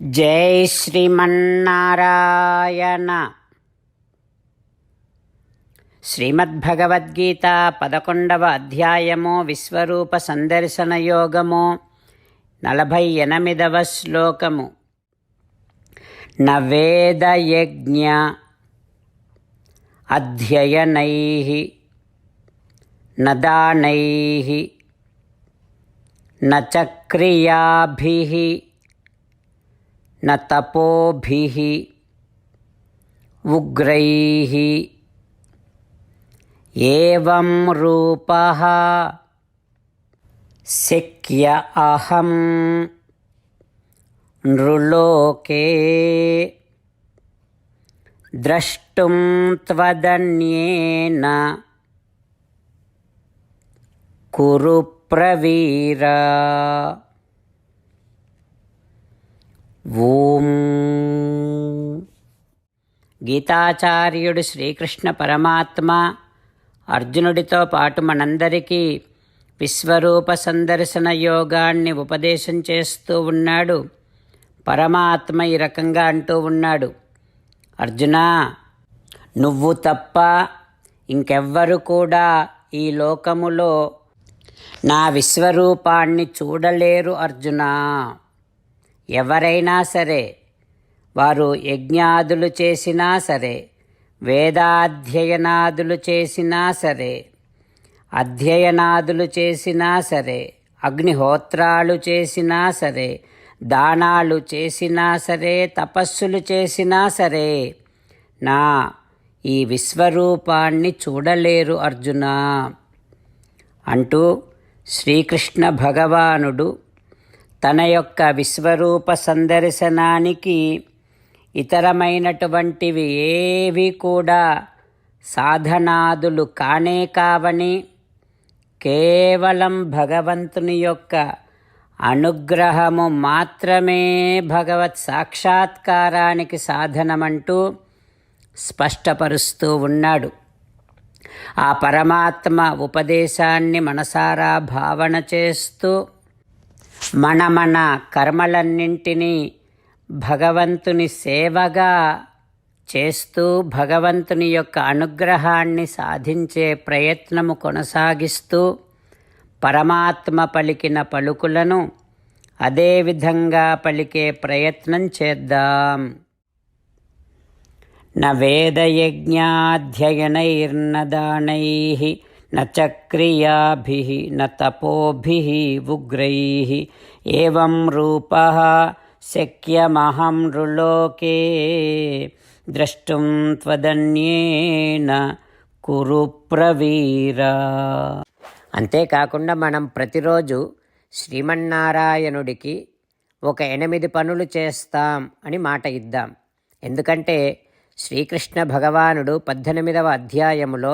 జై శ్రీమన్నారాయణ. శ్రీమద్భగవద్గీత పదకొండవ అధ్యాయము విశ్వరూప సందర్శన యోగము నలభై ఎనిమిదవ శ్లోకము. నవేదయజ్ఞ అధ్యయనై నదానై నచక్రియాభి न तपोभिः उग्रैः। एवं शक्य अहं नृलोके द्रष्टुं त्वदन्येन कुरु प्रवीरा। ఓం. గీతాచార్యుడు శ్రీకృష్ణ పరమాత్మ అర్జునుడితో పాటు మనందరికీ విశ్వరూప సందర్శన యోగాన్ని ఉపదేశం చేస్తూ ఉన్నాడు. పరమాత్మ ఈ రకంగా అంటూ ఉన్నాడు. అర్జునా నువ్వు తప్ప ఇంకెవ్వరు కూడా ఈ లోకములో నా విశ్వరూపాన్ని చూడలేరు అర్జున. ఎవరైనా సరే వారు యజ్ఞాదులు చేసినా సరే వేదాధ్యయనాదులు చేసినా సరే అధ్యయనాదులు చేసినా సరే అగ్నిహోత్రాలు చేసినా సరే దానాలు చేసినా సరే తపస్సులు చేసినా సరే నా ఈ విశ్వరూపాన్ని చూడలేరు అర్జున. అంటూ శ్రీకృష్ణ భగవానుడు తన యొక్క విశ్వరూప సందర్శనానికి ఇతరమైనటువంటివి ఏవి కూడా సాధనాదులు కానే కావని కేవలం భగవంతుని యొక్క అనుగ్రహము మాత్రమే భగవత్ సాక్షాత్కారానికి సాధనమంటూ స్పష్టపరుస్తూ ఉన్నాడు. ఆ పరమాత్మ ఉపదేశాన్ని మనసారా భావన చేస్తూ మన మన కర్మలన్నింటినీ భగవంతుని సేవగా చేస్తూ భగవంతుని యొక్క అనుగ్రహాన్ని సాధించే ప్రయత్నము కొనసాగిస్తూ పరమాత్మ పలికిన పలుకులను అదేవిధంగా పలికే ప్రయత్నం చేద్దాం न वेदयज्ञाध्ययनैर्न दानैः न च क्रियाभिः न तपोभिः उग्रैः एवं रूपः शक्यमहं नृलोके द्रष्टुं त्वदन्येन కురు ప్రవీర అంతేకాకుండా మనం ప్రతిరోజు శ్రీమన్నారాయణుడికి ఒక ఎనిమిది పనులు చేస్తాం అని మాట ఇద్దాం ఎందుకంటే శ్రీకృష్ణ భగవానుడు పద్దెనిమిదవ అధ్యాయములో